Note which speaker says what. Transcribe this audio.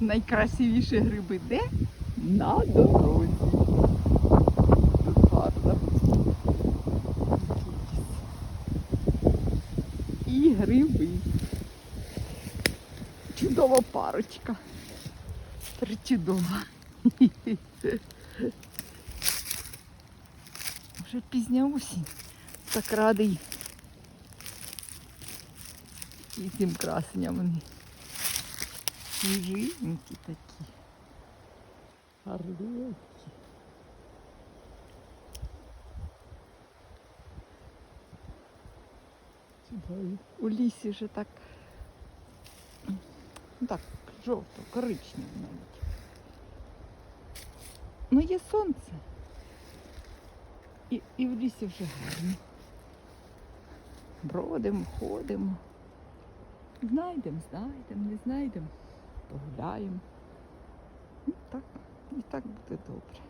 Speaker 1: найкрасивіші гриби де? На дорозі. Тут гарно. І гриби. Чудова парочка. Причудова. Вже пізня осінь. Так радий. І цим красенням вони. Свіженькі такі. Чудові. У лісі вже так. Ну так, жовто, коричнево навіть. Ну є сонце. І, і в лісі вже гарно. Бродимо, ходимо. Знайдемо, знайдемо, не знайдемо погуляємо. І так, і так буде добре.